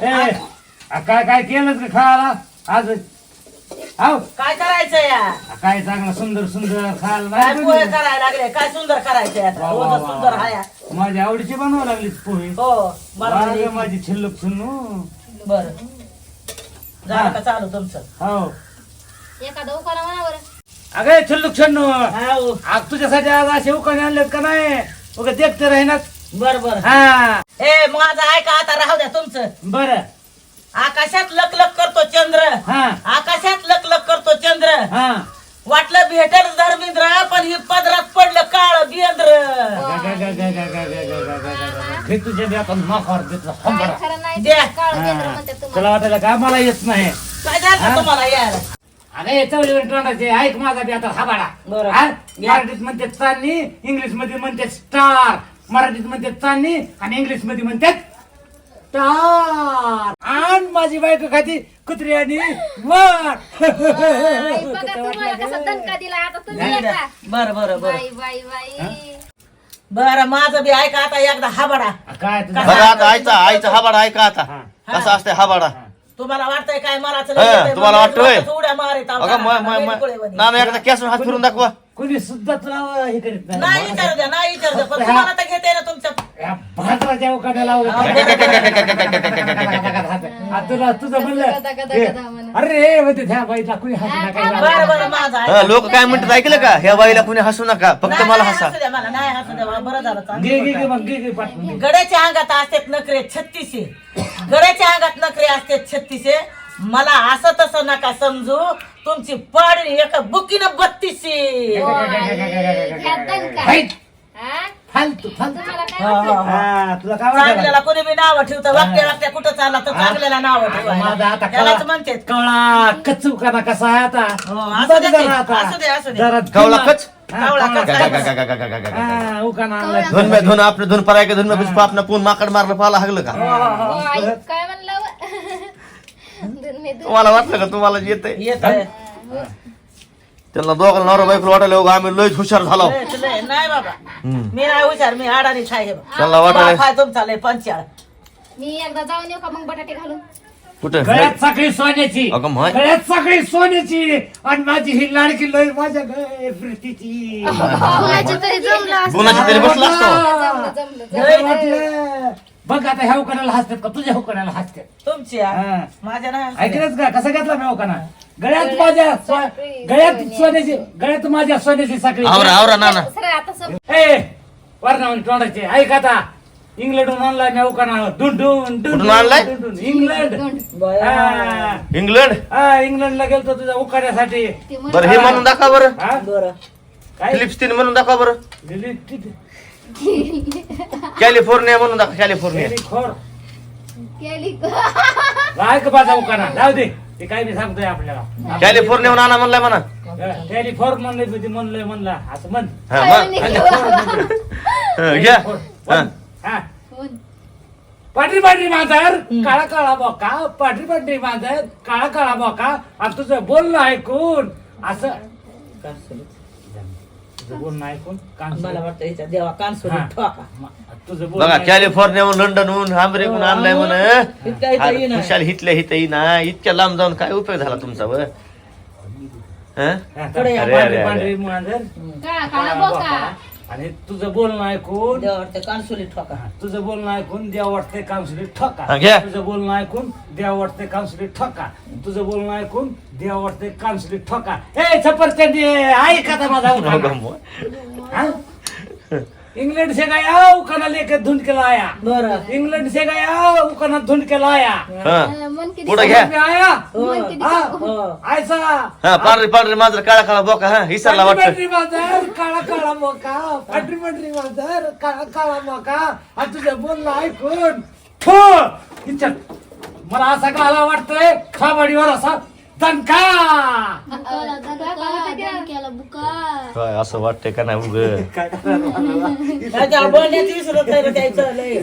ए आ, काय काय केलं का खायला? आज? हाव? काय करायचं या? आ, काय चांगलं सुंदर सुंदर खायला काय पोहे. करायला लागले? काय सुंदर करायचं वा, वा, वा, सुंदर वा. हाया माझ्या आवडीची बनवावं लागली पोहे. हो वा माझी छिल्लक सुनू बर. झालं का चालू तुमचं. हो एखादं उकाला म्हणा बरं. अगे छिल्लक छन्नू हाव. आज तुझ्यासाठी आज असे उकाने आणलेत का नाही? उगा देखते राहीनात. बर बर हा ए माझं ऐका आता राहू द्या तुमचं बर आकाशात लकलक करतो चंद्र हा आकाशात लकलक करतो चंद्र हा वाटलं भेटेल धर्मेंद्र पण ही पदरात पडलं काळ बिंद्र गा, गा, गा, गा, गा, गा, गा, गा, गा, गा, गा, गा. घे तुझ्या काय. खरं नाही द्या. काळं केंद्र हा. म्हणतात तुम्हाला तुला वाटायला का मला येत नाही काय झालं तुम्हाला यायला अरे चवळी तोंडाचे ऐक माझा बी आता हाबाडा बरं. हा? या. मराठीत म्हणते चांदणी इंग्लिशमध्ये म्हणते स्टार मराठीत म्हणते चांदणी आणि इंग्लिशमध्ये म्हणतात स्टार आणि माझी बायको खाती कुत्री आणि वर. आई, बघा तुम्हाला कसा दणका दिला आता तुम्ही एकदा बर बर बर. बाई बाई बाई. बर माझं बी ऐका आता एकदा हाबडा. काय तुझा? बघा आता आईचा आईचा हाबाडा ऐका आता. हा. कसा असते हाबाडा? तुम्हाला वाटतंय काय मला हा, तुम्हाला वाटतंय? उड्या मारित आहो अगं म- का? म- म- वेडीकुळेवाणी. नाना एकदा हात फिरून दाखवा कोणी सुद्धा तुला हे करीत नाही विचारू द्या नाही विचारू द्या पण तुम्हाला तर घेते ना तुमच्या तुला तुझं म्हणलं. अरे म्हणते त्या बाईला कुणी हसू नका थांबा. बरं बरं माझा लोक काय म्हणतात ऐकलं का ह्या बाईला कुणी हसू नका फक्त मला हसा द्या मला नाही हसू द्या मला बरं झालं चांगली. मग पाठवून. गड्याच्या अंगात असतात नखरे छत्तीसशे गड्याच्या अंगात नखरे असतात छत्तीसशे मला असं तसं नका समजू तुमची पाडी एका बुकीनं. हाईट. हा? फालतू फालतू तुम्हाला काय हा, वाटलं? हा, हा. हा, तुला काय वाटलं चांगल्याला कोणी बी नाव ठेवतं कुठं चालला तर चांगल्याला नाव अगं, माझा आता ठेवायला त्यालाच कळा म्हणते कळा कच्चू करा कसा आहे आता हो, असू बघ दे जरा की, आता. असू दे, असू दे. जरा कवला धुना. कच? हा, कवला कवला कच. हा, आणलाय. धुन मे धुन आपलं धुन पराय धुन पुष्प माकड मारलं पाला हागलं का आई, काय म्हणलं धुन मे धुन. तुम्हाला वाटलं का तुम्हाला येत येत त्यांना दोघांना नवरा बायकोला वाटायला "हो, आम्ही लयच हुशार झालो नाही बाबा. मी नाही हुशार मी अडाणीच आहे त्यांना वाटायला बाप तुमचा लय पंचाळ मी एकदा जाऊन येऊ का मग बटाटे घालून कुठं गळ्यात साखळी सोन्याची अगं माय. गळ्यात साखळी सोन्याची आणि माझी ही लाडकी लय माझ्या प्रीतीची माझी तरी जमलं असतं. कोणाची तरी बसला असतो जमलं जमलं जमलं. लय वाटलं. बघ आता ह्या उकानाला हसतात का तुझ्या उकानाला हसतात तुमची. हा. माझ्या नाही ऐकलंच का कसा घेतला मी उकाना गळ्यात माझ्या स्व- गळ्यात सोन्याची. गळ्यात माझ्या सोन्याची साखळी. आवरा आवरा नाना आता सम- ए तोंडाचे. ऐक आता. इंग्लंडहून आणलाय मी उकाना डुन डुन डुन कुठून आणलाय? इंग्लंड. हा. इंग्लंड? हा इंग्लंडला गेलतो तुझ्या उकाड्यासाठी ते म्हण- बरं हे म्हणून दाखवा बरं. हा? बरं. काय? फिलिप्स्तीन म्हणून दाखवा बरं. दिली ती- कॅलिफोर्निया म्हणून दाखवा कॅलिफोर्निया. खोर केली ऐक माझा उकाना जाऊ दे. ते काय मी सांगतोय आपल्याला. कॅलिफोर्निया म्हणून आणा म्हणलाय म्हणा. फोर म्हणले ते म्हणलंय म्हणला. असं म्हण. हा मग? हं, घ्या. हा. हा. पांढरी पांढरी मांजर काळा काळा बोका. पांढरी पांढरी मांजर काळा काळा बोका. आणि तुझं बोलणं ऐकून असं तुझं बोलणं ऐकून कान मला वाटतं हिच्या देवा कान सोडून हा. ठोका तुझं बोलणं बघा ऐकून- कॅलिफोर्नियाहून लंडनहून अमेरिकून आणलाय म्हण इतका इथं येईन. आहे. खुशाल हितल्या हित ना इतक्या लांब जाऊन काय उपयोग झाला तुमचा व? हं? हा, या, अरे, पांढरी अरे, पांढरी मांजर काळा काळा बोका. आणि तुझं बोलणं ऐकून देवा वाटतं कान सोडून ठोका तुझं बोलणं ऐकून देव वाटते काउन्सिलिंग ठोका हा, घ्या. तुझं बोलणं ऐकून देव वाटते काउन्सिलिंग ठोका तुझं बोलणं ऐकून देव वाटते काउन्सिलिंग ठोका ए छपरचंदी ऐक आता माझा. हाँ? इंग्लैंड से गया उकाना लेके धुंड के लाया। बरं. इंग्लैंड से गया उकाना धुंड के लाया। हं. मन किती पुढं घ्या. में आया? मन किती हाँ. ऐसा। हा पांढरे पांढरे मांजर काळा काळा बोका हा हिसारला पांढरी वाटत पांढरी मांजर काळा काळा मोका पांढरी पांढरी मांजर काळा काळा मोका आणि तुझं बोलणं ऐकून थू इच्छा. मला असा काला वाटतोय खाबाडीवर असा काय असं वाटतंय का नाही उग काय करणार? त्याच्या बोलण्यात विसरत नाही रे त्याचं लय.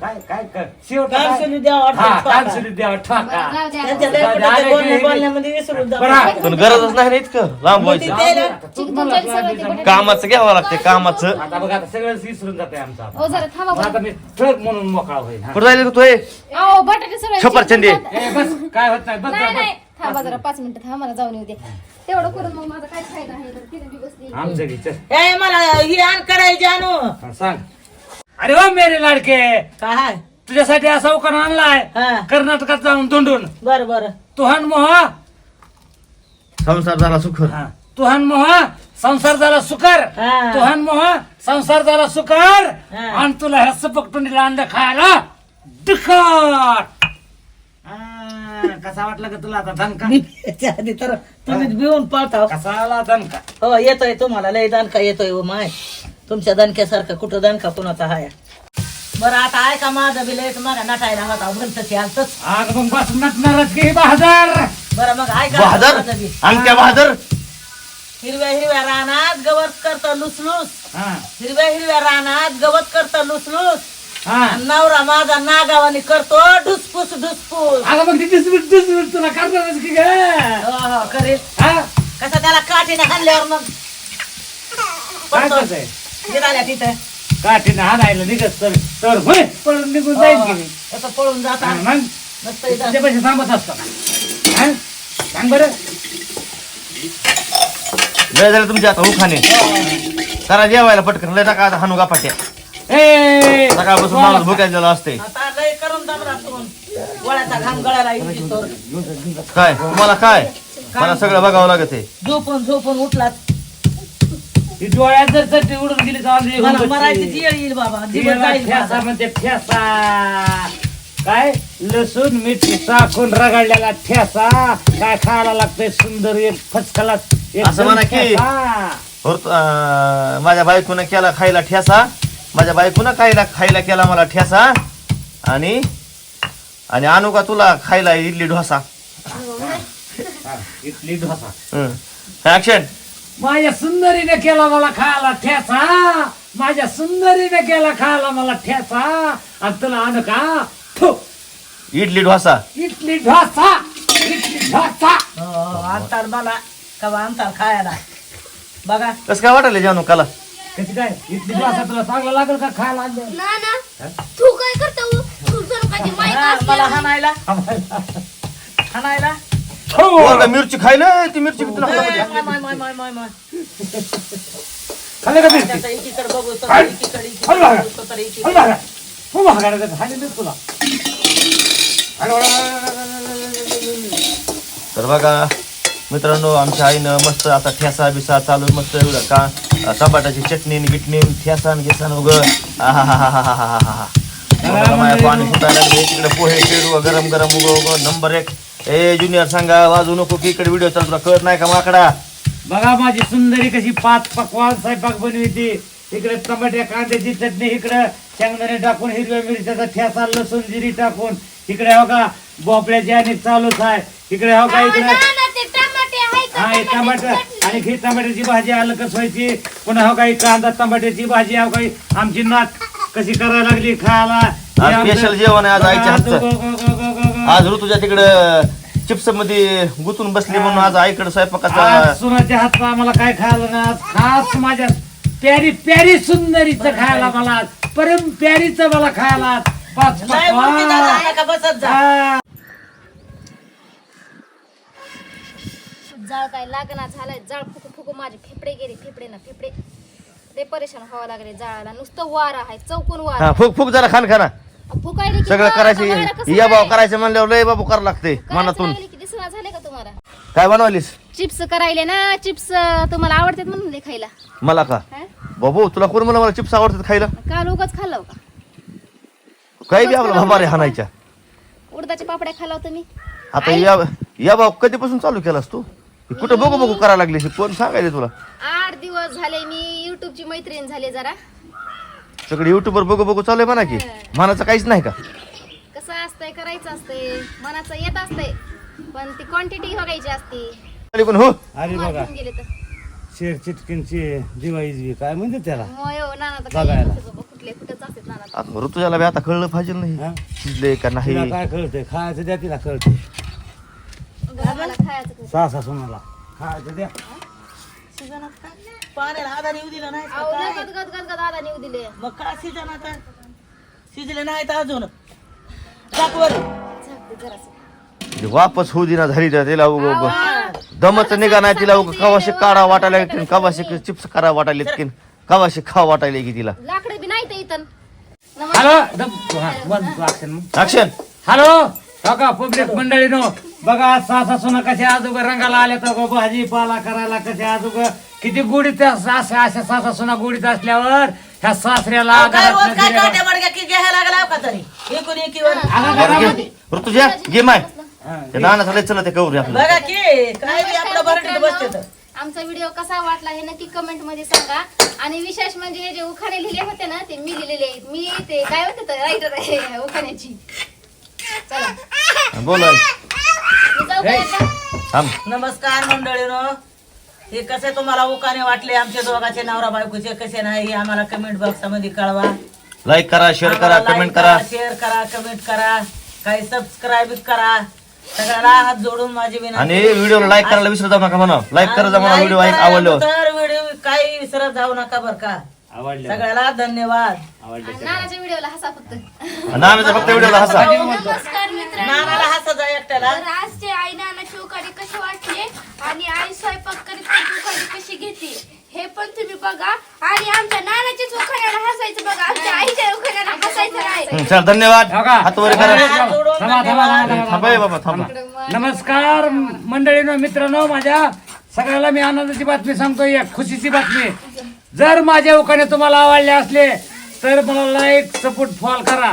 काय काय कर शेवट कानसुनी द्यावं वाटतं हा ठोका. कानसुनी द्यावा ठोका बरं, जाऊ द्या. त्यांच्या लय झाले कुठं ते की बोलण्या- बोलण्यामध्ये विसरून जाऊ. बरं. पण गरजच नाही ना इतकं लांब व्हायचं ते कामाचं घ्यावं लागते कामाचं आता बघा आता सगळं विसरून जाते आमचं आता. ओ, जरा थांबा मग बरं. आता मी ट्रक म्हणून मोकळा होईल हा. कुठं जायला तू हे? बटाटे सगळे. ए, बस काय होत नाही बस जा, नाही नाही बस. थांबा जरा पाच मिनिटं थांबा मला जाऊन येऊ दे. तेवढं करून मग माझा काय फायदा आहे आमचं. ए, मला ही आण करायची आणू. हा, सांग. अरे वा मेरे लाडके. काय? तुझ्यासाठी असा उकान आणलाय. हा. कर्नाटकात जाऊन तोंडून बर बर. तुहान मोहा. संसार झाला सुख हा. तुहान मोहा संसार झाला सुकर. हा. तुहान मोहा संसार झाला सुकर. हा. आणि तुला ह्या सपक टुंडीला अंड खायला दुखट हा, कसा वाटला का तुला आता दणका? आधी तर तुम्ही भिवून पळता कसा आला दणका? हो येतोय तुम्हाला लय दणका येतोय हो माय. तुमच्या दणक्यासारखं कुठं दणका कुणाचा हाय. बरं आता ऐका माझं बी लय मागा नटायला होता म्हणत आलतच. आग मग बस नटणारच की बहादर. बरं मग ऐका बहादर? माझं बी. अंगठ्या बहादर? हिरव्या हिरव्या रानात गवत करत लुसलुस. हा. हिरव्या हिरव्या रानात गवत करत लुसलुस. हा. नवरा माझा नागावानी करतो ढुसपूस ढुसपूस. अगं मग ती डिस्मिट डिस्मिट तुला करणारच की ग? हो हो करेल हा? कसं त्याला काठीने हाणल्यावर मग? काय पडतो. करतोय? गिराल्या तिथे. काठीनं हाणायला निघत तर तर होय पळून निघून जाईल की. मी असं पळून हा, जातात मग? मस्त इथं. तुझ्या पैसे थांबत असतात हा? सांग बरं. लय झालं तुमच्या आता उखाने करा जेवायला पटकन. लय टाका आता हानू गापाट्या. ए सकाळपासून माणूस असते. आता लय करून गोळ्याचा घाम गळायला येतो तो. काय? तुम्हाला काय? मला सगळं बघावं लागत आहे. झोपून झोपून उठला ही डोळ्यात जर चट्टी उडून गेली तर मला मरायची येईल बाबा. ठेसा. म्हणजे ठेसा. काय? लसूण मिरची टाकून रगडलेला ठेसा. काय खायला लागतंय? सुंदर एक फसकला असं म्हणा की- माझ्या बायकोनं केला खायला ठेसा. माझ्या बायकोनं खायला खायला केला मला ठेसा. आणि आणि आणू का तुला खायला इडली डोसा इडली डोसा ऍक्शन माझ्या सुंदरीने केला मला खायला ठेसा. माझ्या सुंदरीने केला खायला मला ठेसा. आणि तुला आणू का थू, इडली डोसा इडली ढोसा. इडली ढोसा. हो, हो, आणतात मला कवा आणतात खायला. बघा. कसं काय वाटलं जानू काला कशी काय इडली ढोसा तुला चांगला लागेल का खायला आणलं? ना ना तू काय करतो कधी माहीत हा, मला हाणायला हाणायला मिरची खायला ती मिरची किती लागते ए, मध्ये? माय, माय, माय, माय, माय. खाल्लं का मिरची? त्याचं एकीकडे बघू तर. एकीकडे, बघा. हो तुला. तर मित्रांनो आमच्या आईनं मस्त आता ठेसा बिसा चालू मस्त एवढं का टमाटाची चटणी गिटणी ठेसान घेसान उग माया पाणी फुटायला लागले. तिकडे पोहे पेरू गरम गरम उग उग नंबर एक. ए ज्युनियर सांगा वाजू नको की इकडे व्हिडिओ चालू कळत नाही का माकडा? बघा माझी सुंदरी कशी पाच पकवान स्वयंपाक बनवते. इकडे टमाट्या कांद्याची चटणी इकडे शेंगदाणे टाकून हिरव्या मिरच्याचा ठेसा लसूण जिरी टाकून. इकडे हो का भोपळ्याची आणि चालूच आहे. इकडे हो का इकडे. ना ना ते टमाटे आहे का हा हे टमाटर? आणि ही टमाट्याची भाजी अलगच व्हायची. पुन्हा हो काही कांदा टमाट्याची भाजी हो काही आमची नात कशी करायला लागली खायला हे आमचं- special जेवण आहे आज आईच्या हातचं. आज ऋतूच्या तिकडं चिप्समध्ये गुतून बसली म्हणून आज आईकडे स्वयंपाकाचा आज सुनाच्या हातचा आम्हाला काय खायला ना आज खास माझ्या प्यारी प्यारी सुंदरीचं खायला मला आज. परम प्यारीचं मला खायला आज. पाच नाही बोलती दादा, पकवान. नका बसत जा हा. जाळ काय लागना झालाय जाळ फुकू फुकू माझे फेफडे गेले फेफडे ना फेफडे. ते परेशान व्हावं लागले जाळाला. नुसतं वारा आहे चौकून वारा हा फुक फुक जरा खान खाना. फुकायले की सगळं वारा, कसं करायचं या भाऊ आहे? करायचं म्हणल्यावर लय बाबू करावं लागते करायचं मनातून. लागले की दिसना झाले का तुम्हाला? काय बनवलीस चिप्स करायले ना चिप्स तुम्हाला आवडतात म्हणून खायला. मला का? हा? बाबू तुला कोण मला मला चिप्स आवडतात खायला? काल उगाच खाल्लं का काही बी आपलं भंबारे हाणायच्या. उडदाच्या पापड्या खाल्ला होता मी. आता या या भाऊ कधीपासून चालू केलास तू? हे कुठं बघू बघू करायला लागलीस हे कोण सांगायचे तुला? आठ दिवस झाले मी युट्यूबची मैत्रीण झाले जरा. सगळे युट्यूबवर बघू बघू चालू आहे म्हणा की. मनाचं काहीच नाही का? कसं असतंय करायचं असतंय मनाचं येत असतंय पण ती क्वांटिटी बघायची असते. तरी पण हो. अरे बघा. गेले तर. शेर काय म्हणते त्याला? मोय हो नाना तर बघायला. काही नसते बाबा कुठले कुठेच असतात नाना. तर. आता ऋतुजाला बी आता कळलं पाहिजे हा? नाही शिजले का नाही? तिला काय कळतंय? खायचं द्या तिला कळतंय. कसं? सहा सहा सोनाला. खायचं द्या सीजनात काय? पाण्याला आधार येऊ दिला नाही का अहो लय काय? गद गद गद गद आदा नेऊ दिले. मग काय सीजन आता? शिजले नाहीत अजून. टाक वर. झाकते जरासं. वापस होऊ दिना झाली तर तिला उग दमच निघा नाही तिला उग. कवाशी काढा वाटायला येतील कवाशी चिप्स करा वाटायला येतील कवाशी खा वाटायला की तिला. लाकडं बी नाही इथं. हॅलो दम- हा, action मग. हॅलो बघा पब्लिक मंडळी नो बघा सासा सुना कशा आजोबा रंगाला आल्या तर भाजीपाला करायला कशा आजोबा. किती गोडीत अशा अशा सासा सुना गोडीत असल्यावर ह्या सासऱ्याला अहो, काय रोज घरातनं काय दिलेलं- काट्या मडक्या की घ्यायला लागला का तरी? एकूण एकीवर आता घरामध्ये- ऋतुजा घे माय. ते नाना चला ते आपलं बघा की काय बी आपलं बरं बसते तर. आमचा व्हिडिओ कसा वाटला हे नक्की कमेंटमध्ये सांगा. आणि विशेष म्हणजे हे जे उखाणे लिहिले होते ना ते मी लिहिलेले आहेत. मी ते काय होते रायटर आहे उखाण्याची. चला. बोल? थांब. नमस्कार मंडळीनो. हे कसे तुम्हाला उकाने वाटले? आमचे दोघाचे नवरा बायकोचे कसे नाही हे आम्हाला कमेंट बॉक्समध्ये कळवा. लाईक करा शेअर करा कमेंट करा शेअर करा कमेंट करा. काही सबस्क्राईब करा. सगळ्याला हात जोडून माझी विनंती. आणि व्हिडिओला लाईक करायला विसरू जाऊ नका म्हणा. लाईक करा म्हणा व्हिडिओ आवडल्यावर तर व्हिडिओ काही विसरत जाऊ नका बर का. आवडलं. सगळ्याला धन्यवाद. आवडलं नानाच्या व्हिडिओला हसा फक्त. नानाचा फक्त व्हिडिओला हसा. नमस्कार मित्रांनो. नानाला हसायचा एकट्याला. तर आजचे आई नाना चौकाने कसे वाटले आणि आई स्वयंपाक करीत कशी घेते हे पण तुम्ही बघा. आणि आमच्या नानाच्या चौकाण्याला हसायचं बघा. आमच्या आईच्या चौकाण्याला हसायचं नाही. हं, चल धन्यवाद. हो का? हात वर करा. हात जोडून थांबा, थांबा, धन्यवाद. थांबा, थांबा. हे बाबा थांबा. नमस्कार मंडळीनो मित्रांनो माझ्या सगळ्याला मी आनंदाची बातमी सांगतो एक खुशीची बातमी. जर माझ्या उखाणे तुम्हाला आवडले असले तर मला लाईक सपोर्ट फॉल करा.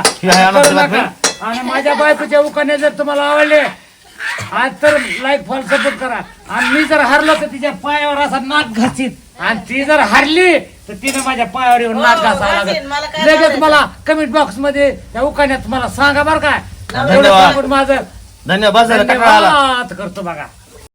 नका. आणि माझ्या बायकोच्या उखाणे जर तुम्हाला आवडले आज तर लाईक फॉल सपोर्ट करा. आणि मी जर हरलो तर तिच्या पायावर असा नाक घासीत आणि ती जर हरली तर तिने माझ्या पायावर येऊन नाक घासावं लागत लगेच बोलायचं? मला कमेंट बॉक्समध्ये त्या उखाण्यात मला सांगा बरं काय धन्यवाद. माझं धन्यवाद करतो बघा.